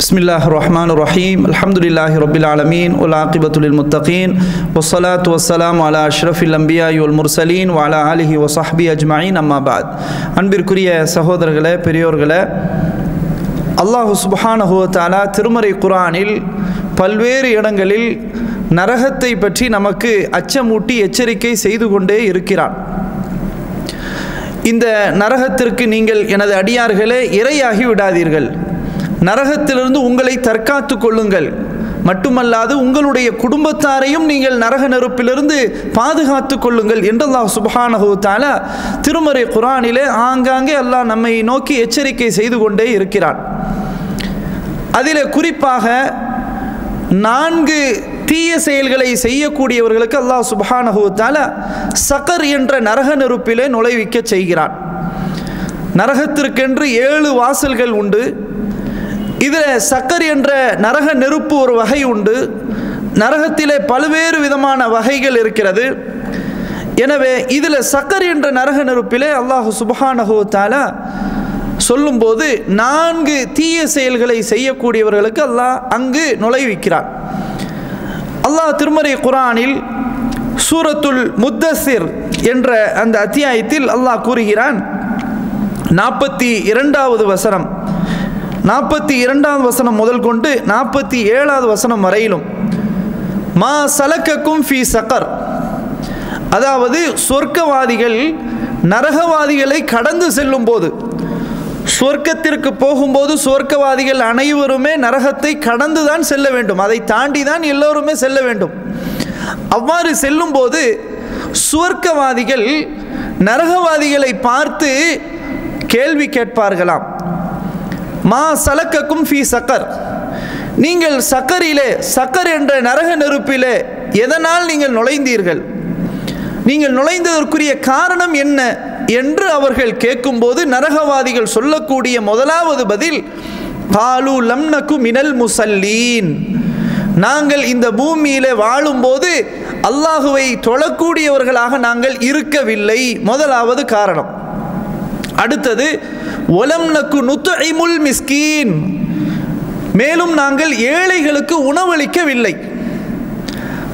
بسم الله الرحمن الرحيم الحمد لله رب العالمين والعاقبة للمتقين والصلاة والسلام على أشرف الأنبياء والمرسلين وعلى آله وصحبه أجمعين أما بعد அன்பிற்குரிய சகோதரர்களே பெரியோர்களே அல்லாஹு சுப்ஹானஹு வ தஆலா திருமறை குர்ஆனில் பல்வேறு இடங்களில் நரகத்தை பற்றி நமக்கு அச்சமூட்டி எச்சரிக்கை செய்து கொண்டே இருக்கிறான் இந்த நரகத்திற்கு நீங்கள் எனது அடியார்களே இரையாகி விடாதீர்கள் நரகத்திலிருந்து உங்களை தற்காத்து கொள்ளுங்கள். மட்டுமல்லாது உங்களுடைய குடும்பத்தாரையும் நீங்கள் நரக நெருப்பிலிருந்து பாதுகாத்து கொள்ளுங்கள் என்று அல்லாஹ் சுபஹானஹு திருமறை குரானிலே ஆங்காங்கே அல்லாஹ் நம்மை நோக்கி எச்சரிக்கை செய்து கொண்டே இருக்கிறான். அதில் குறிப்பாக நான்கு தீய செயல்களை செய்யக்கூடியவர்களுக்கு அல்லாஹ் சுபஹானஹு தஆலா சகர் என்ற நரக நெருப்பிலே நுழைவிக்க செய்கிறான். நரகத்திற்கென்று ஏழு வாசல்கள் உண்டு. இதில் சக்கர் என்ற நரக நெருப்பு ஒரு வகை உண்டு. நரகத்திலே பல்வேறு விதமான வகைகள் இருக்கிறது. எனவே இதில் சக்கர் என்ற நரக நெருப்பிலே அல்லாஹு சுபஹானஹு தஆலா சொல்லும்போது நான்கு தீய செயல்களை செய்யக்கூடியவர்களுக்கு அல்லாஹ் அங்கு நுழைவிக்கிறான். அல்லாஹ் திருமறை குரானில் சூரத்துல் முத்தசிர் என்ற அந்த அத்தியாயத்தில் அல்லாஹ் கூறுகிறான். நாற்பத்தி இரண்டாவது வசனம். நாற்பத்தி இரண்டாவது வசனம் முதல் கொண்டு நாற்பத்தி ஏழாவது வசனம் வரையிலும் மா சலக்கக்கும் ஃபி சக்கர். அதாவது சொர்க்கவாதிகள் நரகவாதிகளை கடந்து செல்லும் போது சொர்க்கத்திற்கு போகும்போது சொர்க்கவாதிகள் அனைவருமே நரகத்தை கடந்து தான் செல்ல வேண்டும். அதை தாண்டி தான் எல்லோருமே செல்ல வேண்டும். அவ்வாறு செல்லும்போது சுவர்க்கவாதிகள் நரகவாதிகளை பார்த்து கேள்வி கேட்பார்களாம். மா சலக்கக்கும் ஃபி சக்கர். நீங்கள் சக்கரிலே சக்கர் என்ற நரக நெருப்பிலே எதனால் நீங்கள் நுழைந்தீர்கள்? நீங்கள் நுழைந்ததற்குரிய காரணம் என்ன என்று அவர்கள் கேட்கும்போது நரகவாதிகள் சொல்லக்கூடிய முதலாவது பதில் பாலு லம்னக்கு மினல் முசல்லீன். நாங்கள் இந்த பூமியில வாழும்போது அல்லாஹுவை தொழக்கூடியவர்களாக நாங்கள் இருக்கவில்லை. முதலாவது காரணம். அடுத்தது ஒலம் நக்கு நுத்துமுல் மிஸ்கீன் மேலும் நாங்கள் ஏழைகளுக்கு உணவளிக்கவில்லை.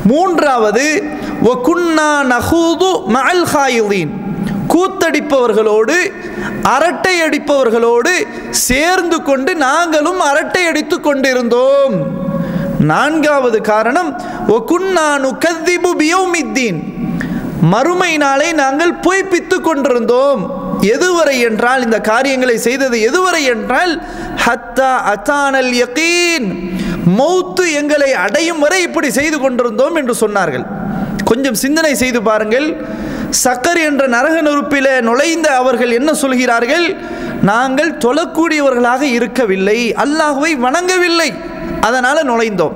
மூன்றாவது ஒகுன்னா நகூது மஅல் ஹாயுதீன் கூத்தடிப்பவர்களோடு அரட்டை அடிப்பவர்களோடு சேர்ந்து கொண்டு நாங்களும் அரட்டை அடித்து கொண்டிருந்தோம். நான்காவது காரணம் ஒகுன்னா நுகத்திபு பியோமித்தீன் மறுமை நாளை நாங்கள் பொய்ப்பித்து கொண்டிருந்தோம். எதுவரை என்றால் இந்த காரியங்களை செய்தது எதுவரை என்றால் ஹத்தா அத்தானல் யகீன். மௌத்து எங்களை அடையும் வரை இப்படி செய்து கொண்டிருந்தோம் என்று சொன்னார்கள். கொஞ்சம் சிந்தனை செய்து பாருங்கள். சக்கர் என்ற நரக நெருப்பில நுழைந்த அவர்கள் என்ன சொல்கிறார்கள்? நாங்கள் தொழக்கூடியவர்களாக இருக்கவில்லை. அல்லாஹுவை வணங்கவில்லை. அதனால் நுழைந்தோம்.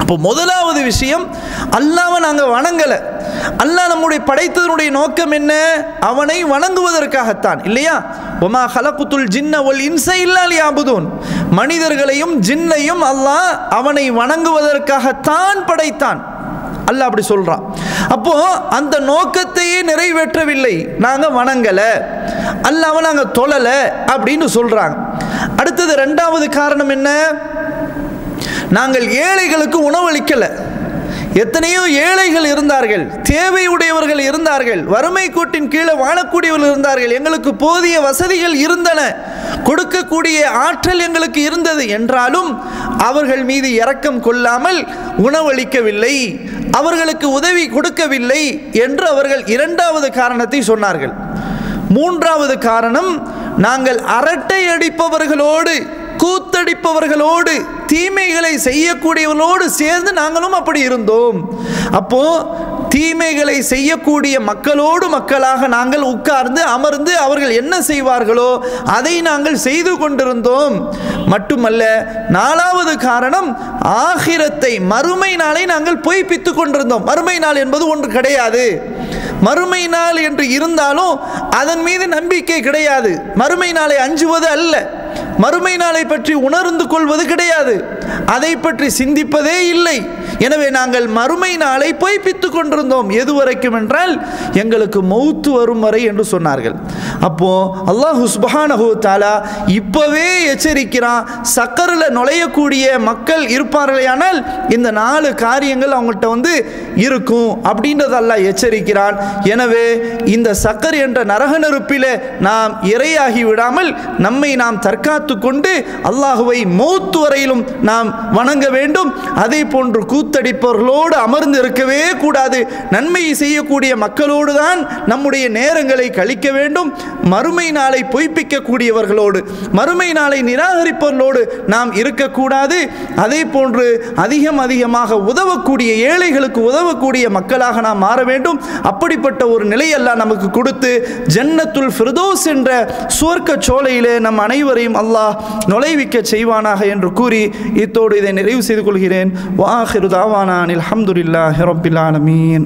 அப்போ முதலாவது விஷயம் அல்லாவை நாங்கள் வணங்கலை. அல்லாஹ் நம்முடைய படைத்ததனுடைய நோக்கம் என்ன? அவனை வணங்குவதற்காகத்தான். இல்லையா? ஒமா ஹலகுத்துல் ஜின்ன ஒல் இன்சை இல்லால் யாபுதூன் மனிதர்களையும் ஜின்னையும் அல்லாஹ் அவனை வணங்குவதற்காகத்தான் படைத்தான். அல்லாஹ் அப்படி சொல்றான். அப்போ அந்த நோக்கத்தையே நிறைவேற்றவில்லை. நாங்கள் வணங்கலை. அல்லாவை நாங்கள் தொழலை. அப்படின்னு சொல்றாங்க. அடுத்தது ரெண்டாவது காரணம் என்ன? நாங்கள் ஏழைகளுக்கு உணவளிக்கலை. எத்தனையோ ஏழைகள் இருந்தார்கள் தேவையுடையவர்கள் இருந்தார்கள் வறுமை கோட்டின் கீழே வாழக்கூடியவர்கள் இருந்தார்கள். எங்களுக்கு போதிய வசதிகள் இருந்தன. கொடுக்கக்கூடிய ஆற்றல் எங்களுக்கு இருந்தது. என்றாலும் அவர்கள் மீது இரக்கம் கொள்ளாமல் உணவளிக்கவில்லை. அவர்களுக்கு உதவி கொடுக்கவில்லை என்று அவர்கள் இரண்டாவது காரணத்தை சொன்னார்கள். மூன்றாவது காரணம் நாங்கள் அரட்டை அடிப்பவர்களோடு கூத்தடிப்பவர்களோடு தீமைகளை செய்யக்கூடியவர்களோடு சேர்ந்து நாங்களும் அப்படி இருந்தோம். அப்போ தீமைகளை செய்யக்கூடிய மக்களோடு மக்களாக நாங்கள் உட்கார்ந்து அமர்ந்து அவர்கள் என்ன செய்வார்களோ அதை நாங்கள் செய்து கொண்டிருந்தோம். மட்டுமல்ல நாலாவது காரணம் ஆகிரத்தை மறுமை நாளை நாங்கள் பொய்ப்பித்து கொண்டிருந்தோம். மறுமை நாள் என்பது ஒன்று கிடையாது. மறுமை நாள் என்று இருந்தாலும் அதன் மீது நம்பிக்கை கிடையாது. மறுமை நாளை அஞ்சுவது அல்ல. மறுமை நாளை பற்றி உணர்ந்து கொள்வது கிடையாது. அதை பற்றி சிந்திப்பதே இல்லை. எனவே நாங்கள் மறுமை நாளை பொய்ப்பித்துக் கொண்டிருந்தோம். எது வரைக்கும் என்றால் எங்களுக்கு மௌத்து வரும் வரை என்று சொன்னார்கள். அப்போ அல்லாஹ் சுபஹானஹு தாலா இப்பவே எச்சரிக்கிறான். சக்கரில் நுழையக்கூடிய மக்கள் இருப்பார்களேயானால் இந்த நாலு காரியங்கள் அவங்கள்ட்ட வந்து இருக்கும் அப்படின்றத அல்லாஹ் எச்சரிக்கிறான். எனவே இந்த சக்கர் என்ற நரக நெருப்பிலே நாம் இரையாகி விடாமல் நம்மை நாம் தற்காத்து கொண்டு அல்லாஹுவை மௌத்து வரையிலும் நாம் வணங்க வேண்டும். அதே போன்று கூத்தடிப்பவர்களோடு அமர்ந்து இருக்கவே கூடாது. நன்மை செய்யக்கூடிய மக்களோடு தான் நம்முடைய நேரங்களை கழிக்க வேண்டும். மறுமை நாளை பொய்ப்பிக்கக்கூடியவர்களோடு மறுமை நாளை நிராகரிப்பவர்களோடு நாம் இருக்கக்கூடாது. அதே போன்று அதிகம் அதிகமாக உதவக்கூடிய ஏழைகளுக்கு உதவக்கூடிய மக்களாக நாம் மாற வேண்டும். அப்படிப்பட்ட ஒரு நிலையெல்லாம் நமக்கு கொடுத்து ஜன்னத்துல் ஃபிரதோஸ் என்ற சுவர்க்க சோலையிலே நம் அனைவரையும் அல்லாஹ் நுழைவிக்க செய்வானாக என்று கூறி இத்தோடு இதை நிறைவு செய்து கொள்கிறேன். வாஹிரு தாவானான் அல்ஹம்துலில்லாஹி ரப்பில் ஆலமீன்.